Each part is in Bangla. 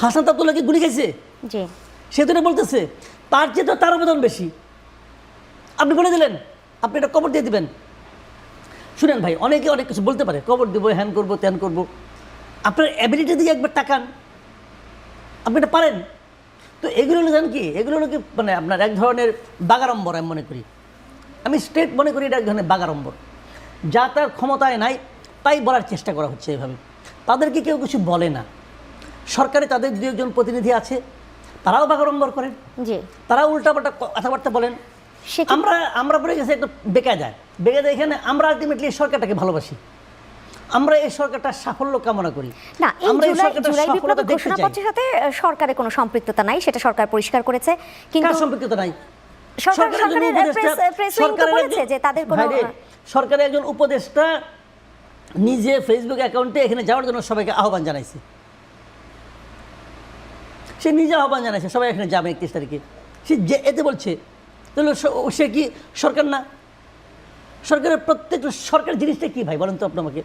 হাসান আব্দুল্লাহকে গুলি খাইছে। জি। সে তো বলতেছে। তার চেয়ে তো তার অবদান বেশি। আপনি বলে দিলেন আপনি এটা কবর দিয়ে দিবেন। শুনেন ভাই অনেকে অনেক কিছু বলতে পারে। কবর দেবো হ্যান করব ত্যান করব। আপনার অ্যাবিলিটি দিকে একবার তাকান। আপনি এটা পারেন। তো এগুলো হলো জানেন কি? এগুলো হলো কি? মানে আপনার এক ধরনের বাগাড়ম্বর আমি মনে করি। আমি স্ট্রেট মনে করি এটা এক ধরনের বাগাড়ম্বর। যা তার ক্ষমতায় নাই তাই বলার চেষ্টা করা হচ্ছে এভাবে। তাদেরকে কেউ কিছু বলে না। সরকারে তাদের দু একজন প্রতিনিধি আছে তারাও বাগাড়ম্বর করেন। জি। তারা উল্টাপাল্টা কথাবার্তা বলেন। আমরা আমরা পড়ে গেছে একটা বেকা যায় বেকা যায় এখানে আমরা আলটিমেটলি সরকারটাকে ভালোবাসি। আমরা এই সরকারটার সাফল্য কামনা করি। না আমরা এই সরকারটার জুলাই দেখতে চাই। সাথে সরকারের কোনো সম্পৃক্ততা নাই সেটা সরকার পরিষ্কার করেছে। কিন্তু কার সম্পৃক্ততা নাই? সরকারের একজন উপদেষ্টা নিজে ফেসবুক অ্যাকাউন্টে এখানে যাওয়ার জন্য সবাইকে আহ্বান জানাইছে। সে নিজে আহ্বান জানাইছে সবাই এখানে যাবে একত্রিশ তারিখে। সে যে এতে বলছে তাহলে সে কি সরকার না? সরকারের প্রত্যেক সরকার জিনিসটা কি ভাই বলেন তো আপনি আমাকে?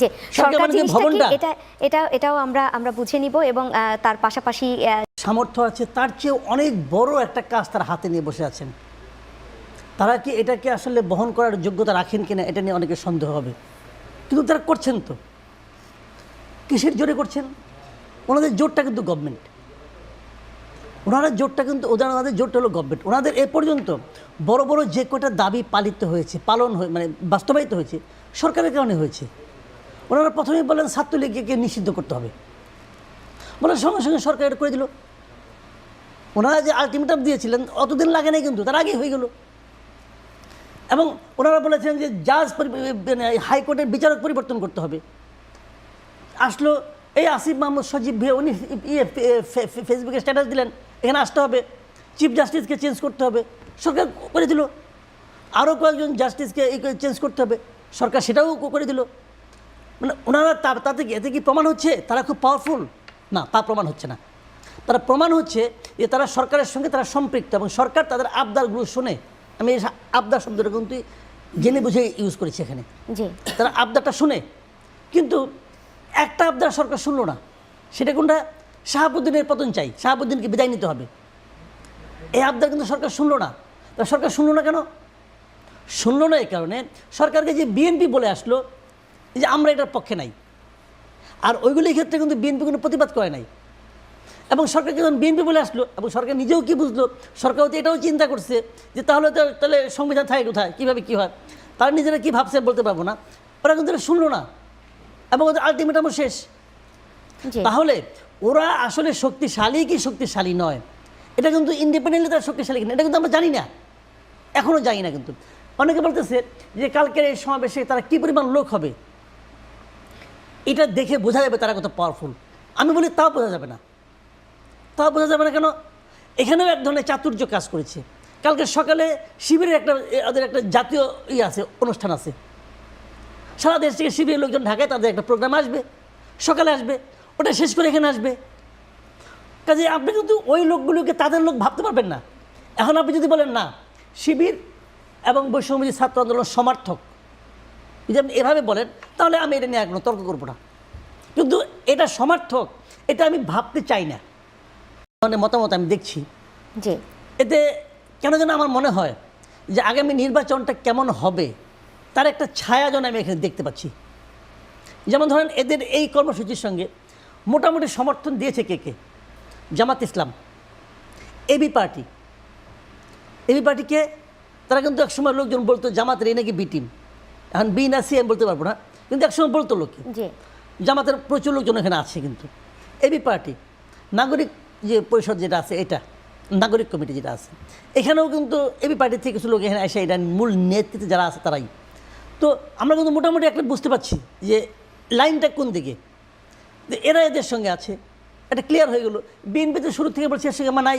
যে সরকার মানে জিনিসটা এটা এটা এটাও আমরা আমরা বুঝে নিব এবং তার পাশাপাশি সামর্থ্য আছে তার চেয়েও অনেক বড় একটা কাজ তার হাতে নিয়ে বসে আছেন। তারা কি এটাকে আসলে বহন করার যোগ্যতা রাখেন কিনা এটা নিয়ে অনেকের সন্দেহ হবে। কিন্তু তারা করছেন তো। কিসের জোরে করছেন? ওনাদের জোরটা কিন্তু গভর্নমেন্ট ওনারা জোরটা কিন্তু ওদের ওনাদের জোরটা হলো গভর্নমেন্ট ওনাদের এ পর্যন্ত বড় বড় যে কটা দাবি পালিত হয়েছে, পালন হয়ে মানে বাস্তবায়িত হয়েছে, সরকারের কারণে হয়েছে। ওনারা প্রথমেই বলেন ছাত্রলীগকে নিষিদ্ধ করতে হবে। বলে সঙ্গে সঙ্গে সরকার এটা করে দিল। ওনারা যে আলটিমেটাম দিয়েছিলেন, অতদিন লাগে নাই কিন্তু, তার আগেই হয়ে গেল। এবং ওনারা বলেছেন যে জাজ মানে হাইকোর্টের বিচারক পরিবর্তন করতে হবে। আসলো এই আসিফ মাহমুদ সজীব উনি ইয়ে ফেসবুকে স্ট্যাটাস দিলেন। এখানে আসতে হবে। চিফ জাস্টিসকে চেঞ্জ করতে হবে। সরকার করে দিল। আরও কয়েকজন জাস্টিসকে চেঞ্জ করতে হবে। সরকার সেটাও করে দিল। মানে ওনারা তা- তাতে এতে কি প্রমাণ হচ্ছে? তারা খুব পাওয়ারফুল না তা প্রমাণ হচ্ছে না। তারা প্রমাণ হচ্ছে যে তারা সরকারের সঙ্গে তারা সম্পৃক্ত এবং সরকার তাদের আবদারগুলো শোনে। আমি আবদার শব্দটা কিন্তু জেনে বুঝে ইউজ করেছি এখানে। তারা আবদারটা শুনে। কিন্তু একটা আবদার সরকার শুনলো না। সেটা কোনটা? শাহাবুদ্দিনের পতন চাই শাহাবুদ্দিনকে বিদায় নিতে হবে। এই আবদার কিন্তু সরকার শুনলো না। তা সরকার শুনলো না কেন? শুনলো না এই কারণে সরকারকে যে বিএনপি বলে আসলো যে আমরা এটার পক্ষে নাই। আর ওইগুলির ক্ষেত্রে কিন্তু বিএনপি কোনো প্রতিবাদ করে নাই। এবং সরকারকে যখন বিএনপি বলে আসলো এবং সরকার নিজেও কি বুঝলো সরকার তো এটাও চিন্তা করছে যে তাহলে তো তাহলে সংবিধান থাকে কোথায় কীভাবে কী হয়? তারা নিজেরা কী ভাবছে বলতে পারব না। ওরা কিন্তু শুনলো না। এবং ওদের আলটিমেটামও শেষ। তাহলে ওরা আসলে শক্তিশালী কি শক্তিশালী নয়? এটা কিন্তু ইন্ডিপেন্ডেন্টলি তারা শক্তিশালী কিনা, এটা কিন্তু আমরা জানি না। এখনও জানি না কিন্তু। অনেকে বলতেছে যে কালকের এই সমাবেশে তারা কী পরিমাণ লোক হবে? এটা দেখে বোঝা যাবে তারা কত পাওয়ারফুল আমি বলি তাও বোঝা যাবে না। তাও বোঝা যাবে না কেন? এখানেও এক ধরনের চাতুর্য কাজ করেছে। কালকে সকালে শিবিরের একটা, ওদের একটা জাতীয় ইয়ে আছে, অনুষ্ঠান আছে। সারা দেশ থেকে শিবিরের লোকজন ঢাকায় তাদের একটা প্রোগ্রাম আসবে। সকালে আসবে। ওটা শেষ করে এখানে আসবে। কাজে আপনি কিন্তু ওই লোকগুলোকে তাদের লোক ভাবতে পারবেন না এখন আপনি যদি বলেন না শিবির এবং বৈষম্যজী ছাত্র আন্দোলন সমর্থক। যদি আপনি এভাবে বলেন তাহলে আমি এটা নিয়ে কোনো তর্ক করব না। কিন্তু এটা সমর্থক এটা আমি ভাবতে চাই না। মানে মতামত আমি দেখছি। জি। এতে কেন যেন আমার মনে হয় যে আগামী নির্বাচনটা কেমন হবে তার একটা ছায়া যেন আমি এখানে দেখতে পাচ্ছি। যেমন ধরেন এদের এই কর্মসূচির সঙ্গে মোটামুটি সমর্থন দিয়েছে কে কে? Jamaat Islam AB party AB পার্টিকে তারা কিন্তু একসময় লোকজন বলতো জামাতের এই নাকি বি টিম এখন বি না সি আমি বলতে পারব না কিন্তু একসময় বলতো লোকে। জামাতের প্রচুর লোকজন এখানে আছে কিন্তু। এবি পার্টি নাগরিক যে পরিষদ যেটা আছে এটা নাগরিক কমিটি যেটা আছে এখানেও কিন্তু এবি পার্টি থেকে কিছু লোক এখানে এসে এটা মূল নেতৃত্বে যারা আছে তারাই। তো আমরা কিন্তু মোটামুটি একটা বুঝতে পারছি যে লাইনটা কোন দিকে? এরা এদের সঙ্গে আছে। এটা ক্লিয়ার হয়ে গেল। বিএনপি তো শুরু থেকে বলছে এর সঙ্গে মানাই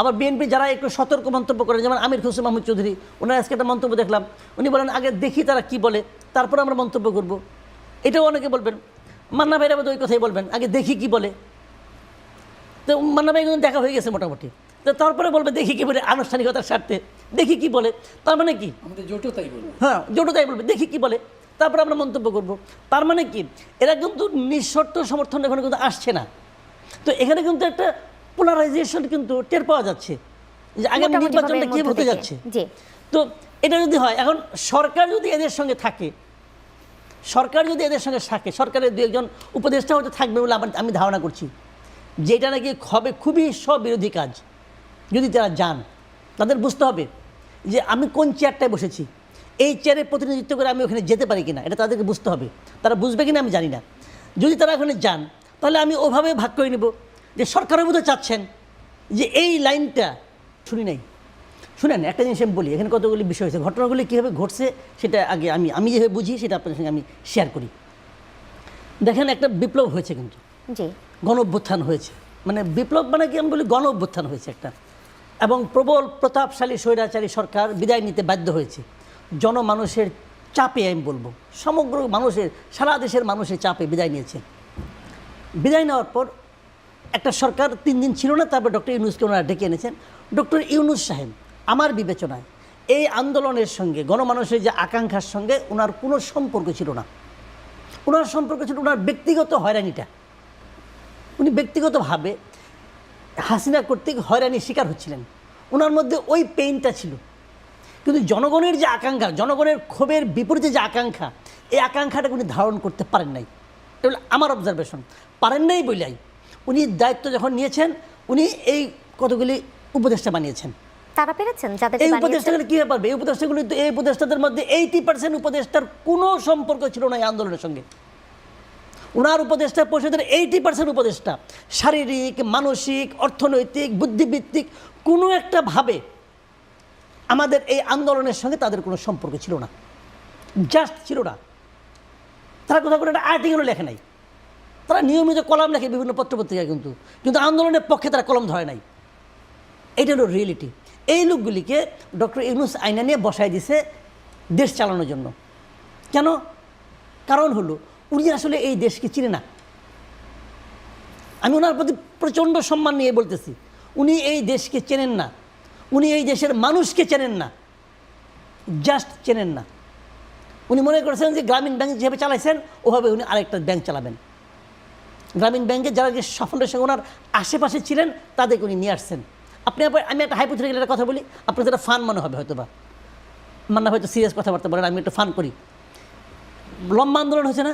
আবার বিএনপি যারা একটু সতর্ক মন্তব্য করেন যেমন আমির হোসেন মাহমুদ চৌধুরী ওনার আজকে একটা মন্তব্য দেখলাম। উনি বলেন আগে দেখি তারা কি বলে তারপর আমরা মন্তব্য করব। এটাও অনেকে বলবেন। মান্না ভাইরা বোধহয় ওই কথাই বলবেন আগে দেখি কি বলে। তো মান্না ভাই কিন্তু দেখা হয়ে গেছে মোটামুটি। তো তারপরে বলবে দেখি কি বলে আনুষ্ঠানিকতার স্বার্থে দেখি কি বলে। তার মানে কি? জোটও তাই বলব। হ্যাঁ জোটো তাই বলবে দেখি কি বলে। তারপরে আমরা মন্তব্য করব। তার মানে কি? এরা কিন্তু নিঃশর্ত সমর্থন এখানে কিন্তু আসছে না। তো এখানে কিন্তু একটা পোলারাইজেশন কিন্তু টের পাওয়া যাচ্ছে। যে আগামী নির্বাচনটা কি হতে যাচ্ছে? তো এটা যদি হয় এখন সরকার যদি এদের সঙ্গে থাকে সরকার যদি এদের সঙ্গে থাকে সরকারের দু একজন উপদেষ্টা হয়তো থাকবে বলে আমার আমি ধারণা করছি। যেটা নাকি হবে খুবই স্ববিরোধী কাজ যদি তারা যান। তাদের বুঝতে হবে যে আমি কোন চেয়ারটায় বসেছি। এই চেয়ারে প্রতিনিধিত্ব করে আমি ওখানে যেতে পারি কিনা এটা তাদেরকে বুঝতে হবে। তারা বুঝবে কিনা আমি জানি না। যদি তারা ওখানে যান তাহলে আমি ওভাবে ভাগ করে নেব যে সরকারের মধ্যে চাচ্ছেন যে এই লাইনটা শুনি নাই। শুনেন একটা জিনিস আমি বলি এখানে কতগুলি বিষয় হয়েছে ঘটনাগুলি কীভাবে ঘটছে সেটা আগে আমি আমি যেভাবে বুঝি সেটা আপনাদের সঙ্গে আমি শেয়ার করি। দেখেন একটা বিপ্লব হয়েছে কিন্তু। গণ অভ্যুত্থান হয়েছে। মানে বিপ্লব মানে কি আমি বলি গণ অভ্যুত্থান হয়েছে একটা। এবং প্রবল প্রতাপশালী স্বৈরাচারী সরকার বিদায় নিতে বাধ্য হয়েছে। জনমানুষের চাপে আমি বলব। সমগ্র মানুষের, সারা দেশের মানুষের চাপে বিদায় নিয়েছে। বিদায় নেওয়ার পর একটা সরকার তিন দিন ছিল না, তারপর ডক্টর ইউনুসকে ওনারা ডেকে এনেছেন। ডক্টর ইউনুস সাহেব, আমার বিবেচনায় এই আন্দোলনের সঙ্গে, গণমানুষের যে আকাঙ্ক্ষার সঙ্গে ওনার কোনো সম্পর্ক ছিল না। ওনার সম্পর্ক ছিল, ওনার ব্যক্তিগত হয়রানিটা। উনি ব্যক্তিগতভাবে হাসিনা কর্তৃক হয়রানির শিকার হচ্ছিলেন। ওনার মধ্যে ওই পেইনটা ছিল। কিন্তু জনগণের যে আকাঙ্ক্ষা জনগণের ক্ষোভের বিপরীতে যে আকাঙ্ক্ষা এই আকাঙ্ক্ষাটা উনি ধারণ করতে পারেন নাই। এটা আমার অবজারভেশন পারেন নাই বলেই উনি দায়িত্ব যখন নিয়েছেন উনি এই কতগুলি উপদেষ্টা বানিয়েছেন। তারা পেরেছেন যাদের এই উপদেষ্টাগুলি কীভাবে পারবে? এই উপদেষ্টাগুলি তো এই উপদেষ্টাদের মধ্যে এইটি পার্সেন্ট উপদেষ্টার কোনো সম্পর্ক ছিল না এই আন্দোলনের সঙ্গে। ওনার উপদেষ্টা পরিষদের এইটি পার্সেন্ট উপদেষ্টা। শারীরিক মানসিক অর্থনৈতিক বুদ্ধিবৃত্তিক কোনো একটা ভাবে আমাদের এই আন্দোলনের সঙ্গে তাদের কোনো সম্পর্ক ছিল না। জাস্ট ছিল না। তারা কোথাও কোনো একটা আর্টিকেলও লেখে নাই। তারা নিয়মিত কলম লেখে বিভিন্ন পত্রপত্রিকায় কিন্তু। কিন্তু আন্দোলনের পক্ষে তারা কলম ধরে নাই। এটা হলো রিয়েলিটি এই লোকগুলিকে ডক্টর ইউনুস আইনা নিয়ে বসায় দিছে দেশ চালানোর জন্য। কেন? কারণ হলো, উনি আসলে এই দেশকে চিনে না। আমি ওনার প্রতি প্রচণ্ড সম্মান নিয়ে বলতেছি। উনি এই দেশকে চেনেন না। উনি এই দেশের মানুষকে চেনেন না জাস্ট চেনেন না। উনি মনে করেছেন যে গ্রামীণ ব্যাংক যেভাবে চালাইছেন, ওভাবে উনি আরেকটা ব্যাংক চালাবেন। গ্রামীণ ব্যাংকে যারা যে সাফল্যের সঙ্গে ওনার আশেপাশে ছিলেন, তাদেরকে উনি নিয়ে আসছেন। আপনি আমি একটা হাইপোথেটিক্যাল একটা কথা বলি, আপনার যেটা ফান মনে হবে হয়তো বা মানে হয়তো সিরিয়াস কথাবার্তা বলেন, আমি একটু ফান করি। লম্বা আন্দোলন হয়েছে না?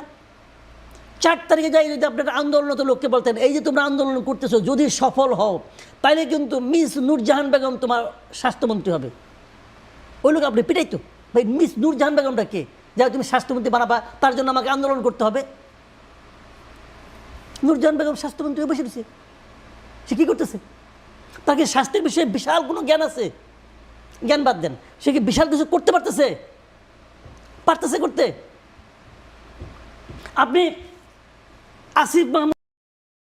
চার তারিখে যাই যদি আপনার আন্দোলনত লোককে বলতেন, এই যে তোমরা আন্দোলন করতেছো, যদি সফল হও তাহলে কিন্তু মিস নূরজাহান বেগম তোমার স্বাস্থ্যমন্ত্রী হবে। ওই লোক আপনি পিটাইতো। ভাই, মিস নূরজাহান বেগমটা কে? যা তুমি স্বাস্থ্যমন্ত্রী বানাবা, তার জন্য আমাকে আন্দোলন করতে হবে। নূরজাহান বেগম স্বাস্থ্যমন্ত্রী বসে রয়েছে। সে কী করতেছে? তাকে স্বাস্থ্যের বিষয়ে বিশাল কোনো জ্ঞান আছে? জ্ঞান বাদ দেন। সে কি বিশাল কিছু করতে পারতেছে? পারতেছে করতে? আপনি আসিফ মাহমুদ